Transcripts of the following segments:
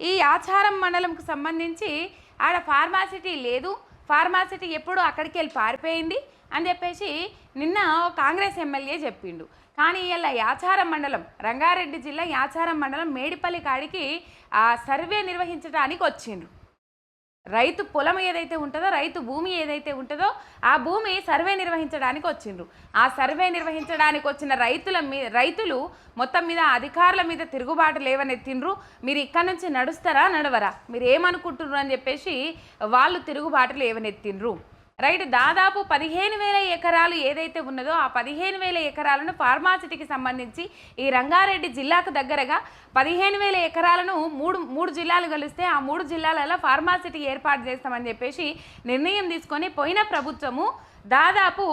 ఈ ఆచారం మండలంకు సంబంధించి ఆడ ఫార్మాసిటీ లేదు. ఫార్మాసిటీ ఎప్పుడు అక్కడికి వెళ్ళి పారిపోయింది అని చెప్పేసి నిన్న కాంగ్రెస్ ఎమ్మెల్యే చెప్పిండు. కానీ ఇలా యాచారం మండలం రంగారెడ్డి జిల్లా యాచారం మండలం మేడిపల్లి కాడికి ఆ సర్వే నిర్వహించడానికి వచ్చిండ్రు. రైతు పొలం ఏదైతే ఉంటుందో రైతు భూమి ఏదైతే ఉంటుందో ఆ భూమి సర్వే నిర్వహించడానికి వచ్చిండ్రు. ఆ సర్వే నిర్వహించడానికి వచ్చిన రైతుల మీ రైతులు మొత్తం మీద అధికారుల మీద తిరుగుబాటు లేవనెత్తిండ్రు మీరు ఇక్కడ నుంచి నడుస్తారా నడవరా? మీరు ఏమనుకుంటున్నారు అని చెప్పేసి వాళ్ళు తిరుగుబాటు లేవనెత్తిండ్రు. రైట్ దాదాపు పదిహేను వేల ఎకరాలు ఏదైతే ఉన్నదో ఆ పదిహేను వేల ఎకరాలను ఫార్మాసిటీకి సంబంధించి ఈ రంగారెడ్డి జిల్లాకు దగ్గరగా పదిహేను వేల ఎకరాలను మూడు మూడు జిల్లాలు కలిస్తే ఆ మూడు జిల్లాలలో ఫార్మాసిటీ ఏర్పాటు చేస్తామని చెప్పేసి నిర్ణయం తీసుకొని పోయిన ప్రభుత్వము దాదాపు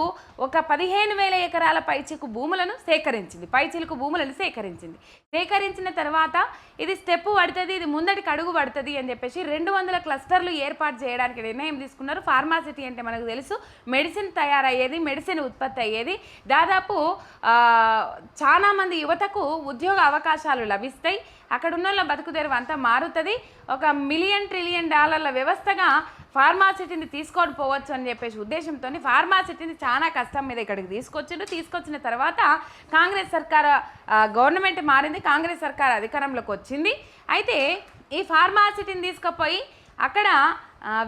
ఒక పదిహేను వేల ఎకరాల పైచికు భూములను సేకరించింది. పైచిలుకు భూములను సేకరించింది. సేకరించిన తర్వాత ఇది స్టెప్ పడుతుంది ఇది ముందటికి అడుగు పడుతుంది అని చెప్పేసి రెండు వందల క్లస్టర్లు ఏర్పాటు చేయడానికి నిర్ణయం తీసుకున్నారు. ఫార్మాసిటీ అంటే మనకు తెలుసు మెడిసిన్ తయారయ్యేది మెడిసిన్ ఉత్పత్తి అయ్యేది. దాదాపు చాలామంది యువతకు ఉద్యోగ అవకాశాలు లభిస్తాయి. అక్కడ ఉన్న వాళ్ళ బతుకు తెరువు అంతా మారుతుంది. ఒక మిలియన్ ట్రిలియన్ డాలర్ల వ్యవస్థగా ఫార్మాసిటీని తీసుకొని పోవచ్చు అని చెప్పేసి ఉద్దేశంతో ఫార్మాసిటీని చాలా కష్టం మీద ఇక్కడికి తీసుకొచ్చిండు. తీసుకొచ్చిన తర్వాత కాంగ్రెస్ సర్కార్ గవర్నమెంట్ మారింది కాంగ్రెస్ సర్కార్ అధికారంలోకి వచ్చింది. అయితే ఈ ఫార్మాసిటీని తీసుకుపోయి అక్కడ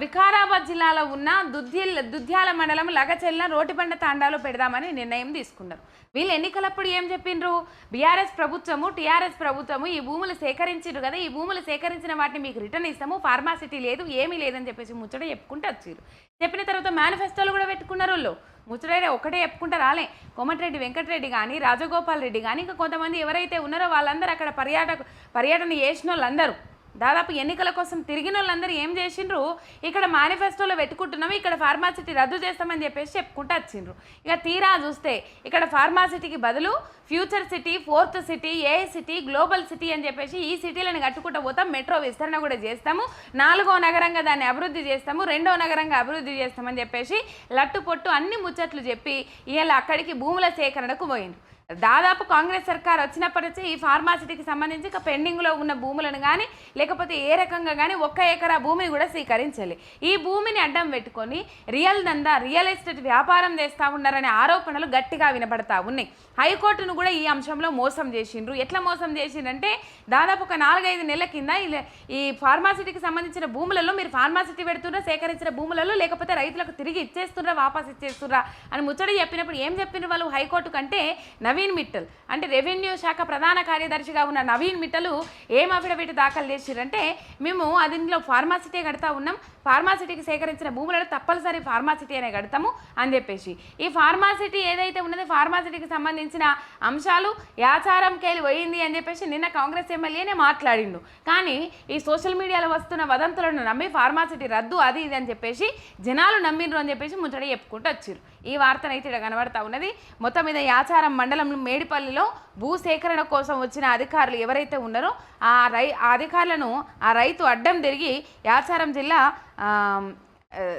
వికారాబాద్ జిల్లాలో ఉన్న దుద్దిల్ దుద్యాల మండలం లగచెల్ల రోటిబండ తాండాలో పెడదామని నిర్ణయం తీసుకున్నారు. వీళ్ళు ఎన్నికలప్పుడు ఏం చెప్పిండ్రు? బీఆర్ఎస్ ప్రభుత్వము టీఆర్ఎస్ ప్రభుత్వము ఈ భూములు సేకరించారు కదా ఈ భూములు సేకరించిన వాటిని మీకు రిటర్న్ ఇస్తాము ఫార్మాసిటీ లేదు ఏమీ లేదని చెప్పేసి ముచ్చట చెప్పుకుంటూ వచ్చారు చెప్పిన తర్వాత మేనిఫెస్టోలు కూడా పెట్టుకున్నారు వాళ్ళు. ముచ్చట ఒకటే చెప్పుకుంటూ రాలే. కోమటిరెడ్డి వెంకటరెడ్డి కానీ రాజగోపాల్ రెడ్డి కానీ ఇంకా కొంతమంది ఎవరైతే ఉన్నారో వాళ్ళందరూ అక్కడ పర్యాటక పర్యటన చేసిన వాళ్ళందరూ. దాదాపు ఎన్నికల కోసం తిరిగిన వాళ్ళందరూ ఏం చేసిండ్రు? ఇక్కడ మేనిఫెస్టోలో పెట్టుకుంటున్నాము ఇక్కడ ఫార్మాసిటీ రద్దు చేస్తామని చెప్పేసి చెప్పుకుంటూ వచ్చిండ్రు. ఇక తీరా చూస్తే ఇక్కడ ఫార్మాసిటీకి బదులు future city fourth city A city global city అని చెప్పేసి ఈ సిటీలను కట్టుకుంటూ పోతాం. మెట్రో విస్తరణ కూడా చేస్తాము. నాలుగో నగరంగా దాన్ని అభివృద్ధి చేస్తాము. రెండో నగరంగా అభివృద్ధి చేస్తామని చెప్పేసి లట్టు పొట్టు అన్ని ముచ్చట్లు చెప్పి ఇలా అక్కడికి భూముల సేకరణకు పోయిండ్రు. దాదాపు కాంగ్రెస్ సర్కార్ వచ్చినప్పటి నుంచి ఈ ఫార్మాసిటీకి సంబంధించి ఇక పెండింగ్లో ఉన్న భూములను కానీ లేకపోతే ఏ రకంగా కానీ ఒక్క ఎకరా భూమి కూడా స్వీకరించాలి. ఈ భూమిని అడ్డం పెట్టుకొని రియల్ దందా రియల్ ఎస్టేట్ వ్యాపారం చేస్తూ ఉన్నారనే ఆరోపణలు గట్టిగా వినపడతా ఉన్నాయి. హైకోర్టును కూడా ఈ అంశంలో మోసం చేసిండ్రు. ఎట్లా మోసం చేసిండ్రంటే దాదాపు ఒక నాలుగైదు నెలల కింద ఇలా- ఈ ఫార్మాసిటీకి సంబంధించిన భూములలో మీరు ఫార్మాసిటీ పెడుతున్నా సేకరించిన భూములలో లేకపోతే రైతులకు తిరిగి ఇచ్చేస్తుర్రా వాపస్ ఇచ్చేస్తుర్రా అని ముచ్చట చెప్పినప్పుడు ఏం చెప్పిన వాళ్ళు హైకోర్టు కంటే నవీన్ నవీన్ మిట్టల్. అంటే రెవెన్యూ శాఖ ప్రధాన కార్యదర్శిగా ఉన్న నవీన్ మిట్టలు ఏం అఫిడవిట్ దాఖలు చేసిరంటే మేము అదిలో ఫార్మాసిటీ కడతా ఉన్నాం. ఫార్మాసిటీకి సేకరించిన భూములను తప్పనిసరి ఫార్మాసిటీ అనే కడతాము అని చెప్పేసి. ఈ ఫార్మాసిటీ ఏదైతే ఉన్నదో ఫార్మాసిటీకి సంబంధించిన అంశాలు యాచారం కేలి పోయింది అని చెప్పేసి నిన్న కాంగ్రెస్ ఎమ్మెల్యేనే మాట్లాడిండు. కానీ ఈ సోషల్ మీడియాలో వస్తున్న వదంతులను నమ్మి ఫార్మాసిటీ రద్దు అది ఇది అని చెప్పేసి జనాలు నమ్మిండ్రు అని చెప్పేసి ముచ్చట చెప్పుకుంటూ వచ్చారు ఈ వార్తనైతే ఇక్కడ కనబడతా ఉన్నది. మొత్తం మీద యాచారం మండలం మేడిపల్లిలో భూ సేకరణ కోసం వచ్చిన అధికారులు ఎవరైతే ఉన్నారో ఆ రై ఆ అధికారులను ఆ రైతు అడ్డం తిరిగి యాచారం జిల్లా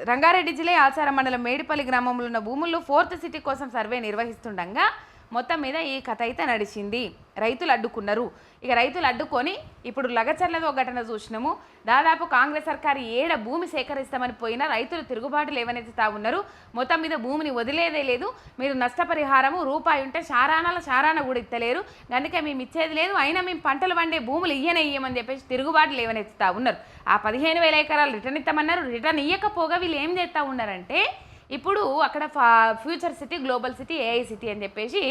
రంగారెడ్డి జిల్లా యాచారం మండలం మేడిపల్లి గ్రామంలో ఉన్న భూముల్లో ఫోర్త్ సిటీ కోసం సర్వే నిర్వహిస్తుండగా మొత్తం మీద ఈ కథ అయితే నడిచింది. రైతులు అడ్డుకున్నారు. ఇక రైతులు అడ్డుకొని ఇప్పుడు లగచర్లతో ఘటన చూసినాము. దాదాపు కాంగ్రెస్ సర్కారు ఏడ భూమి సేకరిస్తామని పోయినా రైతులు తిరుగుబాటు లేవనెత్తుతా ఉన్నారు. మొత్తం మీద భూమిని వదిలేదే లేదు. మీరు నష్టపరిహారము రూపాయి ఉంటే చారాణాల చారాణ కూడా ఇత్తలేరు. అందుకే మేము ఇచ్చేది లేదు. అయినా మేము పంటలు పండే భూములు ఇయ్యనే ఇయ్యమని చెప్పేసి తిరుగుబాటు లేవనెత్తుతా ఉన్నారు. ఆ పదిహేను వేల ఎకరాలు రిటర్న్ ఇస్తామన్నారు రిటర్న్ ఇయ్యకపోగా వీళ్ళు ఏం చేస్తూ ఉన్నారంటే ఇప్పుడు అక్కడ ఫా future city global city AI city అని చెప్పేసి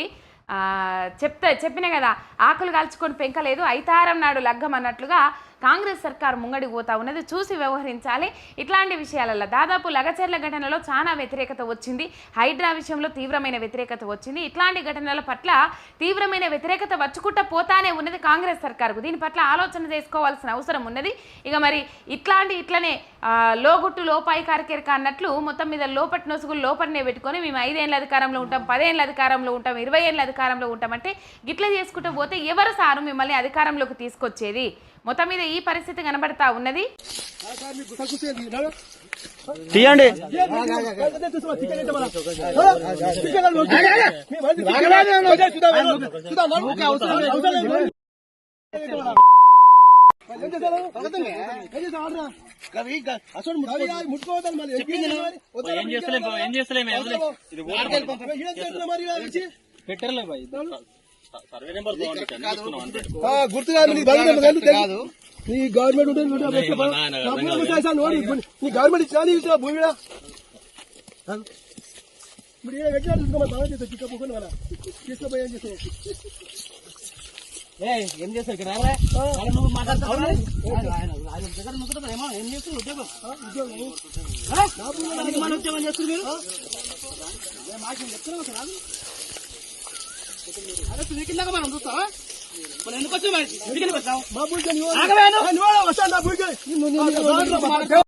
చెప్తా చెప్పిన కదా ఆకులు కాల్చుకొని పెంకలేదు ఐతారం నాడు లగ్గం అన్నట్లుగా కాంగ్రెస్ సర్కార్ ముంగడికి పోతా ఉన్నది. చూసి వ్యవహరించాలి. ఇట్లాంటి విషయాలలో దాదాపు లగచర్ల ఘటనలో చాలా వ్యతిరేకత వచ్చింది. హైడ్రా విషయంలో తీవ్రమైన వ్యతిరేకత వచ్చింది. ఇట్లాంటి ఘటనల పట్ల తీవ్రమైన వ్యతిరేకత వచ్చుకుంటా పోతానే ఉన్నది కాంగ్రెస్ సర్కార్కు. దీని పట్ల ఆలోచన చేసుకోవాల్సిన అవసరం ఉన్నది. ఇక మరి ఇట్లాంటి ఇట్లనే లోగుట్టు లోపాయి కారికెరక అన్నట్లు మొత్తం మీద లోపటి నొసుగులు లోపలనే పెట్టుకొని మేము ఐదేళ్ళ అధికారంలో ఉంటాం పదేళ్ళ అధికారంలో ఉంటాం ఇరవై ఏళ్ళ అధికారంలో ఉంటామంటే గిట్ల చేసుకుంటూ పోతే ఎవరు సారు మిమ్మల్ని అధికారంలోకి తీసుకొచ్చేది? మొత్తం మీద ఈ పరిస్థితి కనబడతా ఉన్నది. తీయండి. ఏం చేస్తలేం ఏం? పెట్టర్లే. గుర్తుగా. నీ గవర్నమెంట్ నా. నీ గవర్నమెంట్ ఇచ్చినా నీ ఇచ్చినా భూమి? ఇప్పుడు బాగా చేస్తావు వాళ్ళ. తీసుకుపోయి ఏం చేస్తావు? ఏం చేస్తారు ఇక్కడ? నువ్వు మాట్లాడతావు ఏం చేస్తారు ఉద్యోగం. ఉద్యోగం. చేస్తారు మీరు అరే తిరిగిందాక మనం చూస్తావా? మనం ఎందుకు వచ్చావు మరి?